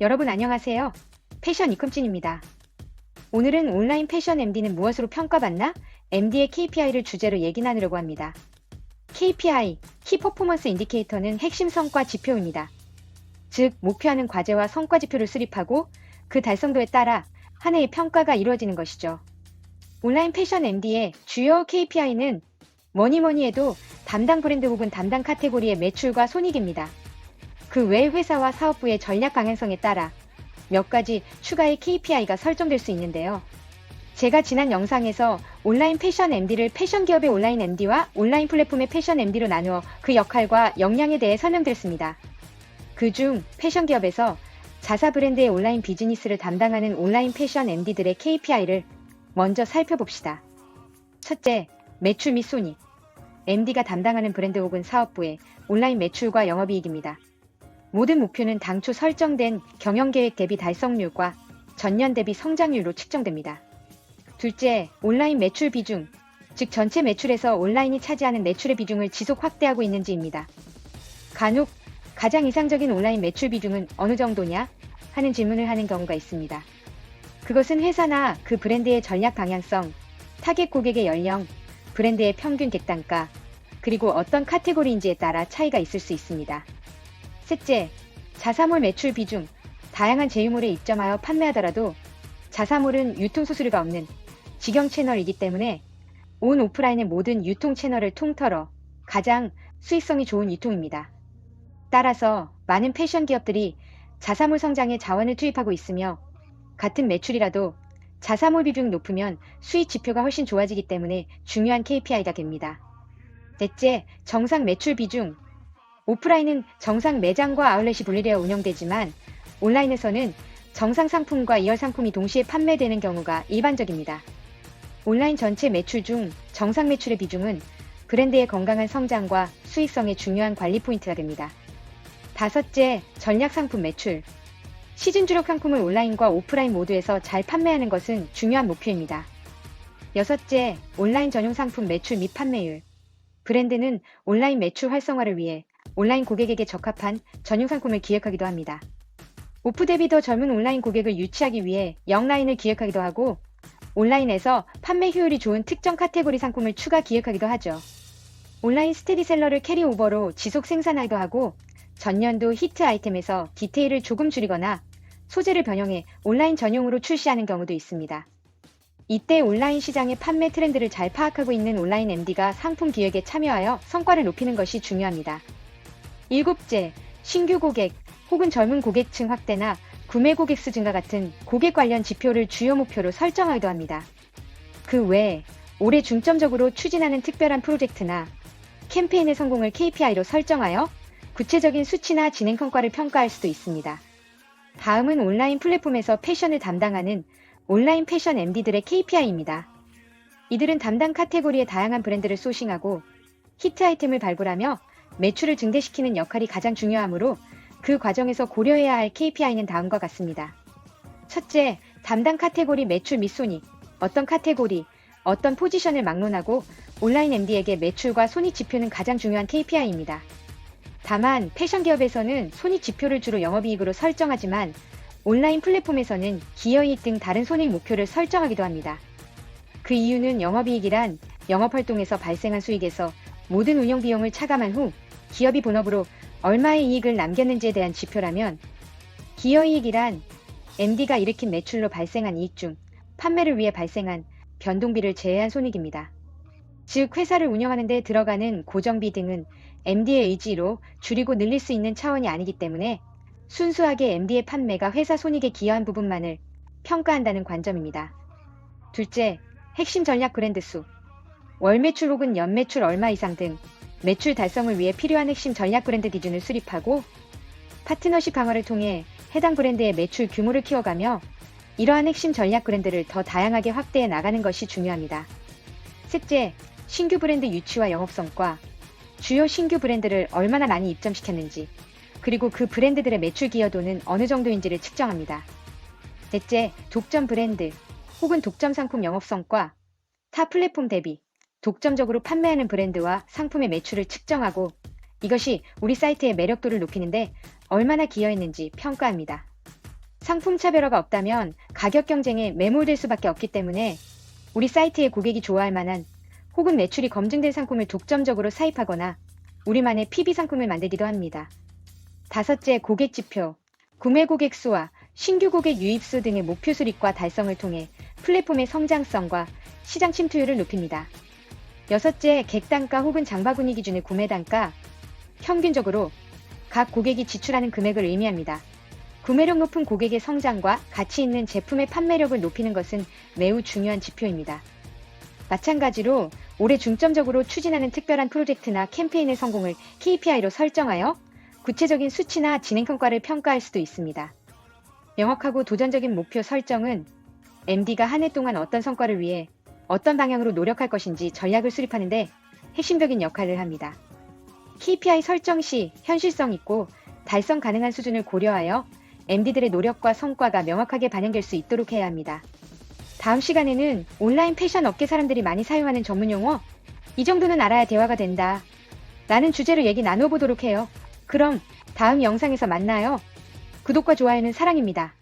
여러분 안녕하세요. 패션 이컴진입니다. 오늘은 온라인 패션 MD는 무엇으로 평가받나? MD의 KPI를 주제로 얘기 나누려고 합니다. KPI, 키 퍼포먼스 인디케이터는 핵심 성과 지표입니다. 즉, 목표하는 과제와 성과 지표를 수립하고 그 달성도에 따라 한 해의 평가가 이루어지는 것이죠. 온라인 패션 MD의 주요 KPI는 뭐니 뭐니 해도 담당 브랜드 혹은 담당 카테고리의 매출과 손익입니다. 그 외 회사와 사업부의 전략 방향성에 따라 몇 가지 추가의 KPI가 설정될 수 있는데요. 제가 지난 영상에서 온라인 패션 MD를 패션 기업의 온라인 MD와 온라인 플랫폼의 패션 MD로 나누어 그 역할과 역량에 대해 설명드렸습니다. 그중 패션 기업에서 자사 브랜드의 온라인 비즈니스를 담당하는 온라인 패션 MD들의 KPI를 먼저 살펴봅시다. 첫째, 매출 및 손익. MD가 담당하는 브랜드 혹은 사업부의 온라인 매출과 영업이익입니다. 모든 목표는 당초 설정된 경영계획 대비 달성률과 전년 대비 성장률로 측정됩니다. 둘째, 온라인 매출 비중, 즉 전체 매출에서 온라인이 차지하는 매출의 비중을 지속 확대하고 있는지입니다. 간혹 가장 이상적인 온라인 매출 비중은 어느 정도냐 하는 질문을 하는 경우가 있습니다. 그것은 회사나 그 브랜드의 전략 방향성, 타겟 고객의 연령, 브랜드의 평균 객단가, 그리고 어떤 카테고리인지에 따라 차이가 있을 수 있습니다. 셋째, 자사몰 매출 비중. 다양한 제휴몰에 입점하여 판매하더라도 자사몰은 유통 수수료가 없는 직영 채널이기 때문에 온 오프라인의 모든 유통 채널을 통틀어 가장 수익성이 좋은 유통입니다. 따라서 많은 패션 기업들이 자사몰 성장에 자원을 투입하고 있으며 같은 매출이라도 자사몰 비중이 높으면 수익 지표가 훨씬 좋아지기 때문에 중요한 KPI가 됩니다. 넷째, 정상 매출 비중. 오프라인은 정상 매장과 아울렛이 분리되어 운영되지만 온라인에서는 정상 상품과 이열 상품이 동시에 판매되는 경우가 일반적입니다. 온라인 전체 매출 중 정상 매출의 비중은 브랜드의 건강한 성장과 수익성의 중요한 관리 포인트가 됩니다. 다섯째, 전략 상품 매출. 시즌 주력 상품을 온라인과 오프라인 모두에서 잘 판매하는 것은 중요한 목표입니다. 여섯째, 온라인 전용 상품 매출 및 판매율. 브랜드는 온라인 매출 활성화를 위해 온라인 고객에게 적합한 전용 상품을 기획하기도 합니다. 오프 대비 더 젊은 온라인 고객을 유치하기 위해 영라인을 기획하기도 하고 온라인에서 판매 효율이 좋은 특정 카테고리 상품을 추가 기획하기도 하죠. 온라인 스테디셀러를 캐리오버로 지속 생산하기도 하고 전년도 히트 아이템에서 디테일을 조금 줄이거나 소재를 변형해 온라인 전용으로 출시하는 경우도 있습니다. 이때 온라인 시장의 판매 트렌드를 잘 파악하고 있는 온라인 MD가 상품 기획에 참여하여 성과를 높이는 것이 중요합니다. 일곱째, 신규 고객 혹은 젊은 고객층 확대나 구매 고객 수 증가 같은 고객 관련 지표를 주요 목표로 설정하기도 합니다. 그 외에 올해 중점적으로 추진하는 특별한 프로젝트나 캠페인의 성공을 KPI로 설정하여 구체적인 수치나 진행 성과를 평가할 수도 있습니다. 다음은 온라인 플랫폼에서 패션을 담당하는 온라인 패션 MD들의 KPI입니다. 이들은 담당 카테고리의 다양한 브랜드를 소싱하고 히트 아이템을 발굴하며 매출을 증대시키는 역할이 가장 중요하므로 그 과정에서 고려해야 할 KPI는 다음과 같습니다. 첫째, 담당 카테고리 매출 및 손익. 어떤 카테고리, 어떤 포지션을 막론하고 온라인 MD에게 매출과 손익 지표는 가장 중요한 KPI입니다. 다만 패션 기업에서는 손익 지표를 주로 영업이익으로 설정하지만 온라인 플랫폼에서는 기여이익 등 다른 손익 목표를 설정하기도 합니다. 그 이유는 영업이익이란 영업활동에서 발생한 수익에서 모든 운영 비용을 차감한 후 기업이 본업으로 얼마의 이익을 남겼는지에 대한 지표라면 기여이익이란 MD가 일으킨 매출로 발생한 이익 중 판매를 위해 발생한 변동비를 제외한 손익입니다. 즉 회사를 운영하는 데 들어가는 고정비 등은 MD의 의지로 줄이고 늘릴 수 있는 차원이 아니기 때문에 순수하게 MD의 판매가 회사 손익에 기여한 부분만을 평가한다는 관점입니다. 둘째, 핵심 전략 브랜드 수. 월 매출 혹은 연 매출 얼마 이상 등 매출 달성을 위해 필요한 핵심 전략 브랜드 기준을 수립하고 파트너십 강화를 통해 해당 브랜드의 매출 규모를 키워가며 이러한 핵심 전략 브랜드를 더 다양하게 확대해 나가는 것이 중요합니다. 셋째, 신규 브랜드 유치와 영업 성과. 주요 신규 브랜드를 얼마나 많이 입점시켰는지, 그리고 그 브랜드들의 매출 기여도는 어느 정도인지를 측정합니다. 넷째, 독점 브랜드 혹은 독점 상품 영업 성과. 타 플랫폼 대비 독점적으로 판매하는 브랜드와 상품의 매출을 측정하고 이것이 우리 사이트의 매력도를 높이는데 얼마나 기여했는지 평가합니다. 상품 차별화가 없다면 가격 경쟁에 매몰될 수밖에 없기 때문에 우리 사이트의 고객이 좋아할 만한 혹은 매출이 검증된 상품을 독점적으로 사입하거나 우리만의 PB 상품을 만들기도 합니다. 다섯째, 고객 지표. 구매 고객 수와 신규 고객 유입 수 등의 목표 수립과 달성을 통해 플랫폼의 성장성과 시장 침투율을 높입니다. 여섯째, 객단가 혹은 장바구니 기준의 구매 단가. 평균적으로 각 고객이 지출하는 금액을 의미합니다. 구매력 높은 고객의 성장과 가치 있는 제품의 판매력을 높이는 것은 매우 중요한 지표입니다. 마찬가지로 올해 중점적으로 추진하는 특별한 프로젝트나 캠페인의 성공을 KPI로 설정하여 구체적인 수치나 진행 성과를 평가할 수도 있습니다. 명확하고 도전적인 목표 설정은 MD가 한 해 동안 어떤 성과를 위해 어떤 방향으로 노력할 것인지 전략을 수립하는데 핵심적인 역할을 합니다. KPI 설정 시 현실성 있고 달성 가능한 수준을 고려하여 MD들의 노력과 성과가 명확하게 반영될 수 있도록 해야 합니다. 다음 시간에는 온라인 패션 업계 사람들이 많이 사용하는 전문 용어 이 정도는 알아야 대화가 된다. 라는 주제로 얘기 나눠보도록 해요. 그럼 다음 영상에서 만나요. 구독과 좋아요는 사랑입니다.